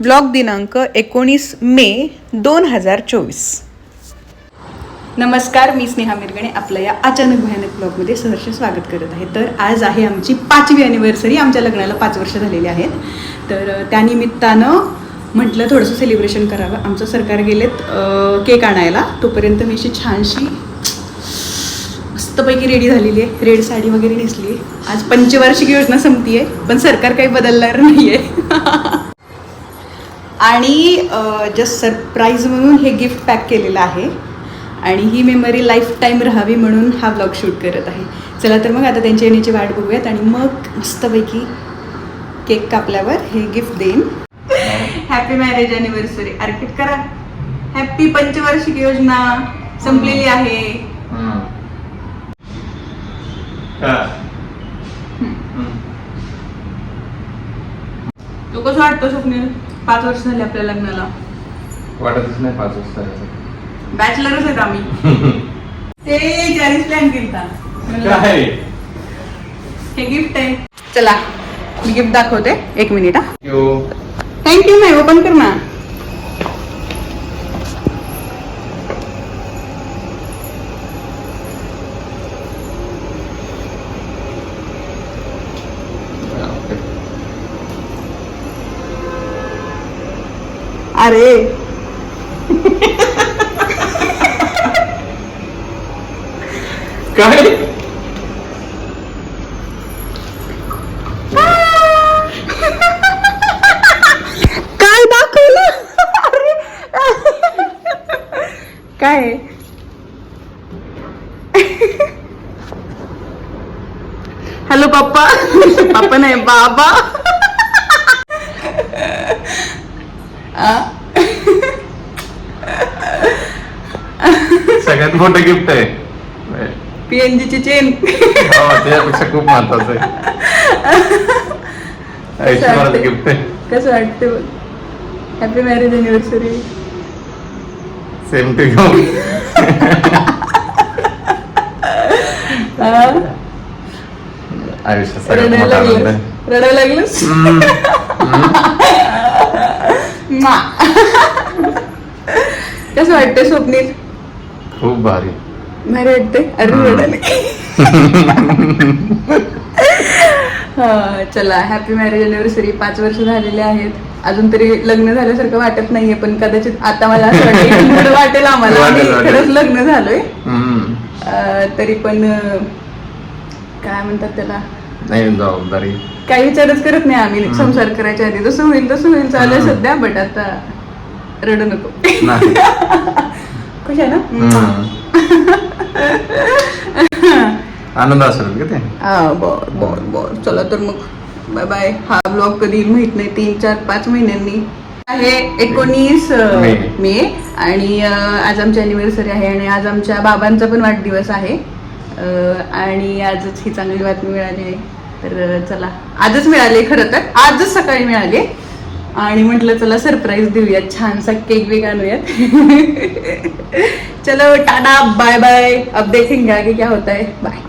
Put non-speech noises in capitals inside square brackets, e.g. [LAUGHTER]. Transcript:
Blog दिनांक एकोणीस मे दोन हजार चोवीस. नमस्कार मी स्नेहा मिरगणे आपल्या या अचानक भयानक ब्लॉगमध्ये सहर्ष स्वागत करत आहे. तर आज आहे आमची पाचवी अॅनिव्हर्सरी आमच्या लग्नाला पाच वर्ष झालेली आहेत. तर त्यानिमित्तानं म्हटलं थोडंसं सेलिब्रेशन करावं. आमचं सरकार गेलेत केक आणायला. तोपर्यंत मी अशी छानशी मस्तपैकी रेडी झालेली आहे. रेड साडी वगैरे नेसली आज पंचवार्षिक योजना संपती आहे पण सरकार काही बदलणार नाही आहे [LAUGHS] आणि जस्ट सरप्राईज म्हणून हे गिफ्ट पॅक केलेलं आहे. आणि ही मेमरी लाईफ टाईम राहावी म्हणून हा ब्लॉग शूट करत आहे. चला तर मग आता त्यांच्या येण्याची वाट बघूयात आणि मग मस्तपैकी केक कापल्यावर हे गिफ्ट देईन. हॅपी मॅरेज अॅनिव्हर्सरी अर्पित करा. हॅपी पंचवार्षिक योजना संपलेली आहे. तू कसं वाटतं स्वप्नील? पाच वर्ष झाले आपल्या लग्नाला. वाटतच नाही पाच वाजता बॅचलरच आहेत आम्ही. [LAUGHS] ते जॅनिस प्लॅन केलता काय? हे गिफ्ट आहे. चला मी गिफ्ट दाखवते. एक मिनिट हा. यो थँक्यू नाही ओपन कर ना. अरे. काय? काय दाखवलं? अरे. काय? हॅलो पप्पा. पप्पा नाही बाबा. सगळ्यात मोठं गिफ्ट आहे. पीएनजी ची चेन हो, त्यापेक्षा खूप महत्वाचं आहे. गिफ्ट आहे. कसं वाटतं happy marriage anniversary same to you आयुष्यात सगळ्यात रडायला लागलं मा. कसं वाटतंय स्वप्नील? खूप भारी. भारी वाटतंय? अरे [LAUGHS] हा, चला हॅपी मॅरेज अॅनिव्हर्सरी पाच वर्ष झालेले आहेत. अजून तरी लग्न झाल्यासारखं वाटत नाहीये पण कदाचित आता मला असं वाटतं वाटेल आम्हाला. [LAUGHS] वाटेल, आम्ही वाटेल. खरंच लग्न झालोय. तरी पण काय म्हणतात त्याला? नाही जबाबदारी. काही विचारच करत नाही आम्ही. संसार करायच्या आधी. जसं होईल तसं होईल. चालू. सध्या बट आता रडू नको. [LAUGHS] खुश आहे ना. आनंद असेल का ते? हा बर बर बर. चला तर मग. बाय बाय हा ब्लॉग कधी माहीत नाही. तीन चार पाच महिन्यांनी. आहे एकोणीस मे. आणि आज आमची अॅनिव्हर्सरी आहे आणि आज आमच्या बाबांचा पण वाढदिवस आहे. आणि आजच ही चांगली बातमी मिळाली आहे. तर चला. आजच मिळाली खरं तर. आजच सकाळी मिळाली आणि म्हटलं चला सरप्राईज देऊयात. छानसा केक वेग आणूयात. [LAUGHS] चलो टाटा. बाय बाय अब देखेंगे आगे क्या होता है बाय